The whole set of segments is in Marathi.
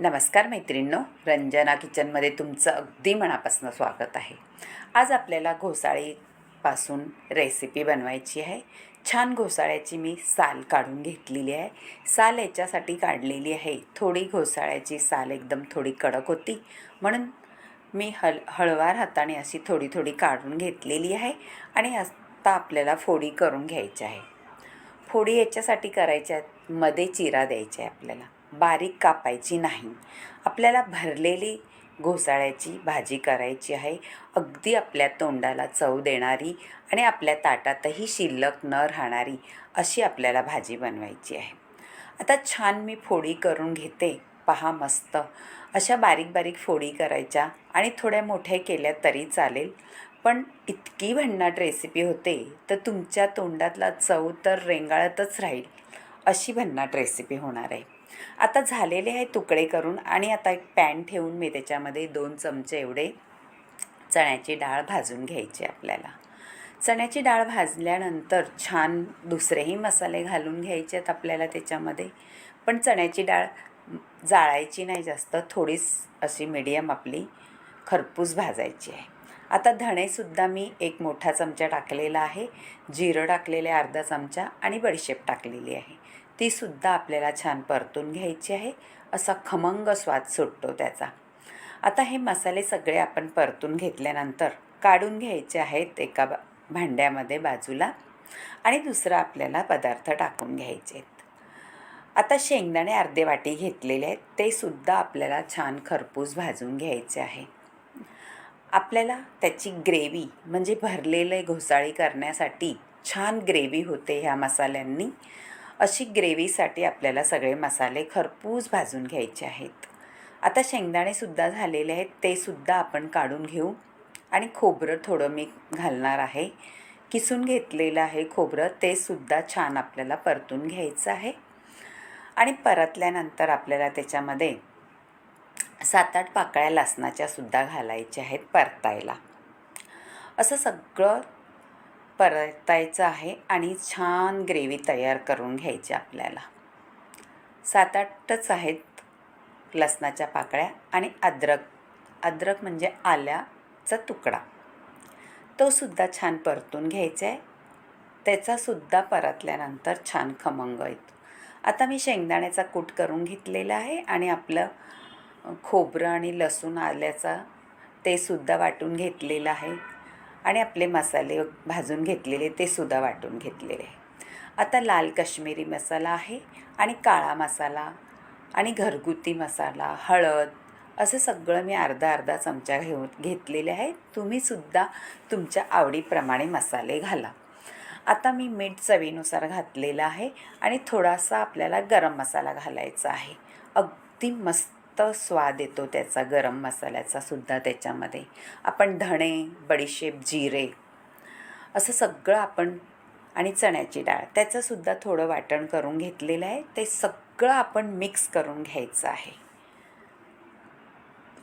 नमस्कार मैत्रिणींनो रंजना किचनमध्ये तुमचं अगदी मनापासून स्वागत आहे. आज आपल्याला घोसाळीपासून रेसिपी बनवायची आहे. छान घोसाळ्याची मी साल काढून घेतलेली आहे. साल याच्यासाठी काढलेली आहे. थोडी घोसाळ्याची साल एकदम थोडी कडक होती. म्हणून मी हल हळवार हाताने अशी थोडी थोडी काढून घेतलेली आहे आणि आता आपल्याला फोडी करून घ्यायची आहे. फोडी याच्यासाठी करायच्या मध्ये चिरा द्यायचा आहे आपल्याला. बारीक कापायची नाही. आपल्याला भरलेली घोसाळ्याची भाजी करायची आहे. अगदी आपल्या तोंडाला चव देणारी आणि आपल्या ताटातही शिल्लक न राहणारी अशी आपल्याला भाजी बनवायची आहे. आता छान मी फोडी करून घेते. पहा मस्त. अशा बारीक बारीक फोडी करायच्या आणि थोड्या मोठ्या केल्या तरी चालेल. पण इतकी भन्नाट रेसिपी होते तर तुमच्या तोंडातला चव तर रेंगाळतच राहील. अशी भन्नाट रेसिपी होणार आहे. आता झालेले आहे तुकडे करून आणि आता एक पॅन ठेवून मी त्याच्यामध्ये दोन चमचे एवढे चण्याची डाळ भाजून घ्यायची आपल्याला. चण्याची डाळ भाजल्यानंतर छान दुसरेही मसाले घालून घ्यायचे आहेत आपल्याला त्याच्यामध्ये. पण चण्याची डाळ जाळायची नाही जास्त थोडीच अशी मीडियम आपली खरपूस भाजायची आहे. आता धणेसुद्धा मी एक मोठा चमचा टाकलेला आहे जिरं टाकलेले अर्धा चमचा आणि बडीशेप टाकलेली आहे. तीसुद्धा आपल्याला छान परतून घ्यायची आहे. असा खमंग स्वाद सुटतो त्याचा. आता हे मसाले सगळे आपण परतून घेतल्यानंतर काढून घ्यायचे आहेत एका भांड्यामध्ये बाजूला आणि दुसरा आपल्याला पदार्थ टाकून घ्यायचे आहेत. आता शेंगदाणे अर्धे वाटी घेतलेले आहेत. ते सुद्धा आपल्याला छान खरपूस भाजून घ्यायचे आहे. आपल्याला त्याची ग्रेव्ही म्हणजे भरलेले घोसाळी करण्यासाठी छान ग्रेव्ही होते ह्या मसाल्यांनी. अशी ग्रेव्हीसाठी आपल्याला सगळे मसाले खरपूस भाजून घ्यायचे आहेत. आता शेंगदाणेसुद्धा झालेले आहेत ते सुद्धा आपण काढून घेऊ. आणि खोबरं थोडं मी घालणार आहे. किसून घेतलेलं आहे खोबरं ते सुद्धा छान आपल्याला परतून घ्यायचं आहे. आणि परतल्यानंतर आपल्याला त्याच्यामध्ये सात आठ पाकळ्या लसणाच्यासुद्धा घालायच्या आहेत परतायला. असं सगळं परतायचं आहे आणि छान ग्रेव्ही तयार करून घ्यायची आपल्याला. सात आठच आहेत लसणाच्या पाकळ्या आणि अद्रक. अद्रक म्हणजे आल्याचा तुकडा. तो सुद्धा छान परतून घ्यायचा आहे त्याचासुद्धा परतल्यानंतर छान खमंग येतो. आता मी शेंगदाण्याचा कूट करून घेतलेला आहे आणि आपलं खोबरं आणि लसूण आल्याचा तेसुद्धा वाटून घेतलेलं आहे. आणि आपले मसाले भाजून घेतलेले ते सुद्धा वाटून घेतलेले. आता लाल काश्मीरी मसाला आहे आणि काळा मसाला आणि घरगुती मसाला हळद असं सगळं मी अर्धा अर्धा चमचा घेऊन घेतलेले आहे. तुम्हीसुद्धा तुमच्या आवडीप्रमाणे मसाले घाला. आता मी मीठ चवीनुसार घातलेलं आहे आणि थोडासा आपल्याला गरम मसाला घालायचा आहे. अगदी मस्त स्वाद येतो त्याचा गरम मसाल्याचा सुद्धा त्याच्यामध्ये. आपण धणे बडीशेप जिरे असं सगळं आपण आणि चण्याची डाळ त्याचंसुद्धा थोडं वाटण करून घेतलेलं आहे. ते सगळं आपण मिक्स करून घ्यायचं आहे.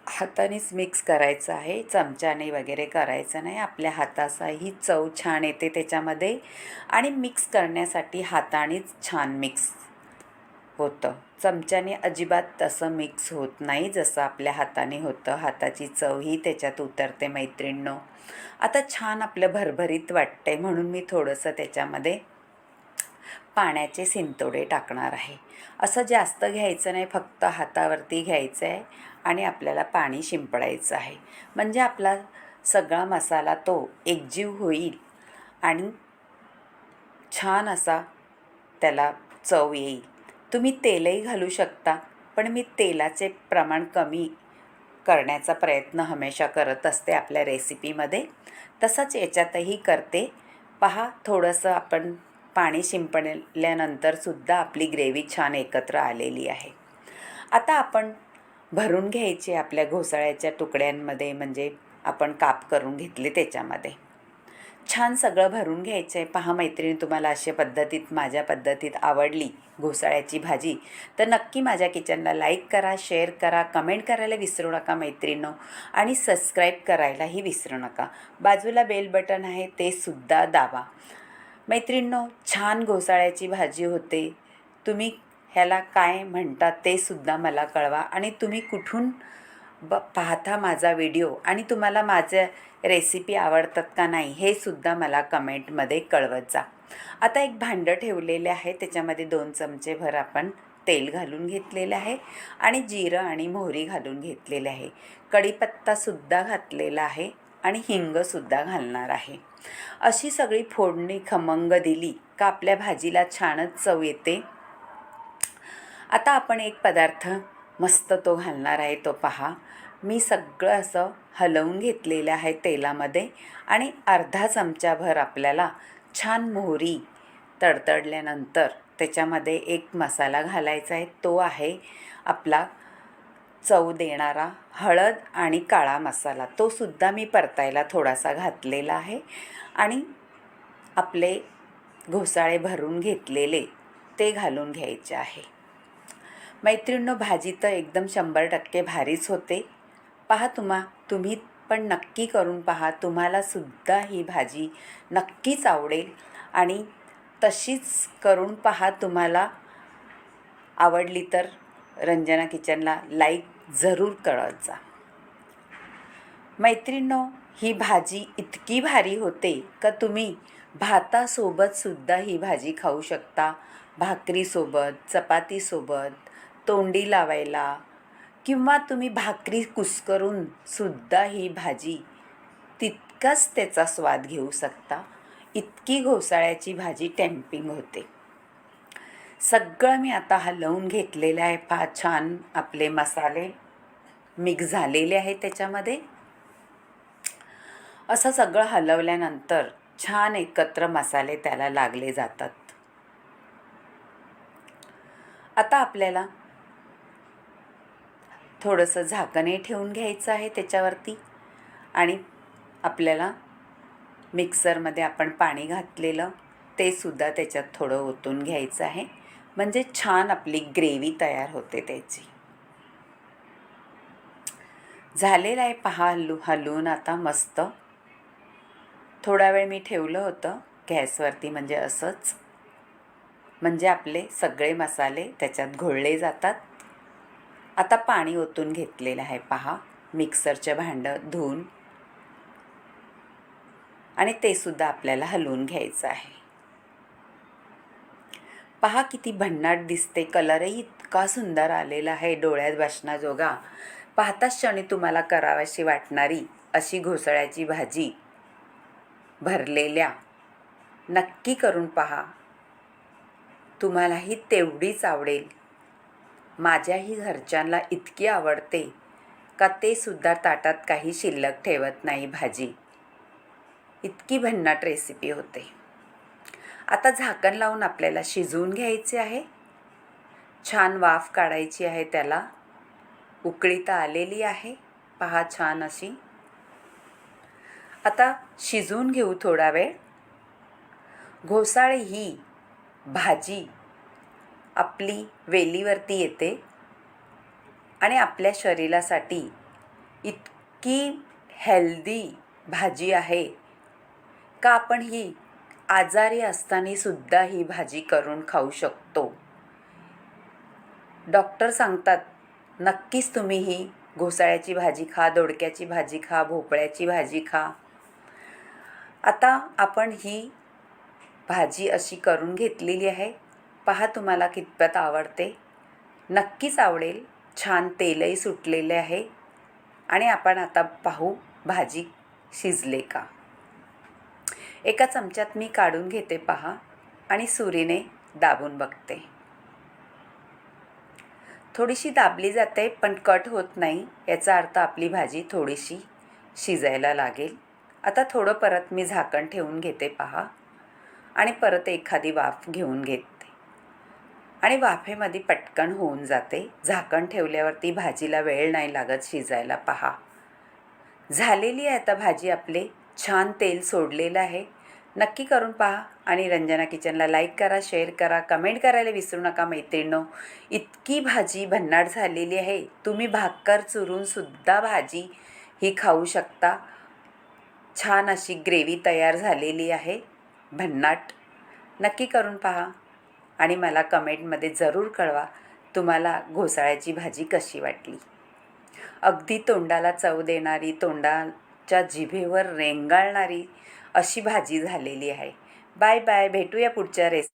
हातानेच मिक्स करायचं आहे. चमच्याने वगैरे करायचं नाही. आपल्या हाताचाही चव छान येते त्याच्यामध्ये. आणि मिक्स करण्यासाठी हातानेच छान मिक्स होतं. चमच्याने अजिबात तसं मिक्स होत नाही जसं आपल्या हाताने होतं. हाताची चवही त्याच्यात उतरते मैत्रिणींनो. आता छान आपलं भरभरीत वाटतंय म्हणून मी थोडंसं त्याच्यामध्ये पाण्याचे सिंतोडे टाकणार आहे. असं जास्त घ्यायचं नाही फक्त हातावरती घ्यायचं आहे आणि आपल्याला पाणी शिंपडायचं आहे. म्हणजे आपला सगळा मसाला तो एकजीव होईल आणि छान असा त्याला चव येईल. तुम्ही तेलही घालू शकता पण मी तेलाचे प्रमाण कमी करण्याचा प्रयत्न हमेशा करत असते आपल्या रेसिपीमध्ये. तसंच याच्यातही करते. पहा थोडंसं आपण पाणी शिंपडल्यानंतरसुद्धा आपली ग्रेव्ही छान एकत्र आलेली आहे. आता आपण भरून घ्यायचे आपल्या घोसाळ्याच्या तुकड्यांमध्ये म्हणजे आपण काप करून घेतले त्याच्यामध्ये. छान सगळं भरून घ्यायचं आहे पहा मैत्रिणी तुम्हाला अशा पद्धतीत माझ्या पद्धतीत आवडली घोसाळ्याची भाजी तर नक्की माझ्या किचनला लाईक करा शेअर करा कमेंट करायला विसरू नका मैत्रिणींनो. आणि सबस्क्राईब करायलाही विसरू नका. बाजूला बेल बटन आहे ते सुद्धा दाबा. मैत्रिणींनो छान घोसाळ्याची भाजी होते. तुम्ही ह्याला काय म्हणतात ते सुद्धा मला कळवा. आणि तुम्ही कुठून ब पाहता माझा व्हिडिओ आणि तुम्हाला माझ्या रेसिपी आवडतात का नाही हे सुद्धा मला कमेंटमध्ये कळवत जा. आता एक भांडं ठेवलेले आहे त्याच्यामध्ये दोन चमचे भर आपण तेल घालून घेतलेलं आहे आणि जिरं आणि मोहरी घालून घेतलेले आहे. कढीपत्तासुद्धा घातलेला आहे आणि हिंगसुद्धा घालणार आहे. अशी सगळी फोडणी खमंग दिली का आपल्या भाजीला छानच चव येते. आता आपण एक पदार्थ मस्त तो घालणार आहे तो पहा. मी सगळं असं हलवून घेतलेलं आहे तेलामध्ये आणि अर्धा चमचाभर आपल्याला छान मोहरी तडतडल्यानंतर त्याच्यामध्ये एक मसाला घालायचा आहे. तो आहे आपला चव देणारा हळद आणि काळा मसाला. तो सुद्धा मी परतायला थोडासा घातलेला आहे आणि आपले घोसाळे भरून घेतलेले ते घालून घ्यायचे आहे. मैत्रिणींनो भाजी तर एकदम शंभर टक्के भारीच होते. पहा तुम्हा तुम्ही पण नक्की करून पहा. तुम्हालासुद्धा ही भाजी नक्कीच आवडेल. आणि तशीच करून पहा तुम्हाला आवडली तर रंजना किचनला लाईक जरूर कळत जा मैत्रिणींनो ही भाजी इतकी भारी होते का तुम्ही भातासोबतसुद्धा ही भाजी खाऊ शकता. भाकरीसोबत चपातीसोबत तोंडी लावायला किंवा तुम्ही भाकरी कुस्करून सुद्धा ही भाजी तितकाच त्याचा स्वाद घेऊ शकता. इतकी घोसाळ्याची भाजी टेम्पिंग होते. सगळं मी आता हलवून घेतलेलं आहे. पहा छान आपले मसाले मिक्स झालेले आहे त्याच्यामध्ये. असं सगळं हलवल्यानंतर छान एकत्र मसाले त्याला लागले जातात. आता आपल्याला थोडंसं झाकणे ठेवून घ्यायचं आहे त्याच्यावरती. आणि आपल्याला मिक्सरमध्ये आपण पाणी घातलेलं ते सुद्धा त्याच्यात थोडं ओतून घ्यायचं आहे. म्हणजे छान आपली ग्रेव्ही तयार होते त्याची. झालेलं आहे पहा हलू हलवून आता मस्त. थोडा वेळ मी ठेवलं होतं गॅसवरती म्हणजे असंच. म्हणजे आपले सगळे मसाले त्याच्यात घोळले जातात. आता पाणी ओतून घेतलेलं आहे. पहा मिक्सरचं भांडं धुवून आणि ते सुद्धा आपल्याला हलवून घ्यायचं आहे. पहा किती भन्नाट दिसते. कलरही इतका सुंदर आलेला आहे डोळ्यात बसण्याजोगा पाहताच क्षणी तुम्हाला करावाशी वाटणारी अशी घोसळ्याची भाजी भरलेल्या. नक्की करून पहा. तुम्हालाही तेवढीच आवडेल. माझ्याही घरच्यांना इतकी आवडते का ते सुद्धा ताटात काही शिल्लक ठेवत नाही भाजी. इतकी भन्नाट रेसिपी होते. आता झाकण लावून आपल्याला शिजवून घ्यायचे आहे. छान वाफ काढायची आहे त्याला. उकळी तर आलेली आहे. पहा छान अशी. आता शिजवून घेऊ थोडा वेळ. घोसाळे ही भाजी आपली वेलीवरती येते आणि आपल्या शरीरासाठी इतकी हेल्दी भाजी आहे का आपण ही आजारी असतानासुद्धा ही भाजी करून खाऊ शकतो. डॉक्टर सांगतात नक्कीच तुम्ही ही घोसाळ्याची भाजी खा दोडक्याची भाजी खा भोपळ्याची भाजी खा. आता आपण ही भाजी अशी करून घेतलेली आहे. पहा तुम्हाला कितपत आवडते. नक्कीच आवडेल. छान तेलही सुटलेले आहे. आणि आपण आता पाहू भाजी शिजले का. एका चमच्यात मी काढून घेते पहा आणि सुरीने दाबून बघते. थोडीशी दाबली जाते पण कट होत नाही याचा अर्थ आपली भाजी थोडीशी शिजायला लागेल. आता थोडं परत मी झाकण ठेवून घेते पहा. आणि परत एखादी वाफ घेऊन घेते. आणि वाफेमध्ये पटकन होऊन जाते. झाकण ठेवल्यावरती भाजीला वेळ नाही लागत शिजायला पहा. झालेली आहे आता भाजी आपली. छान तेल सोडलेलं आहे. नक्की करून पहा आणि रंजना किचनला लाईक करा शेअर करा कमेंट करायला विसरू नका मैत्रिणींनो. इतकी भाजी भन्नाट झालेली आहे. तुम्ही भाकर चुरूनसुद्धा भाजी ही खाऊ शकता. छान अशी ग्रेव्ही तयार झालेली आहे. भन्नाट. नक्की करून पहा. आणि मला कमेंटमध्ये जरूर कळवा तुम्हाला घोसाळ्याची भाजी कशी वाटली. अगदी तोंडाला चव देणारी तोंडाच्या जिभेवर रेंगाळणारी अशी भाजी झालेली आहे. बाय बाय भेटूया पुढच्या रेस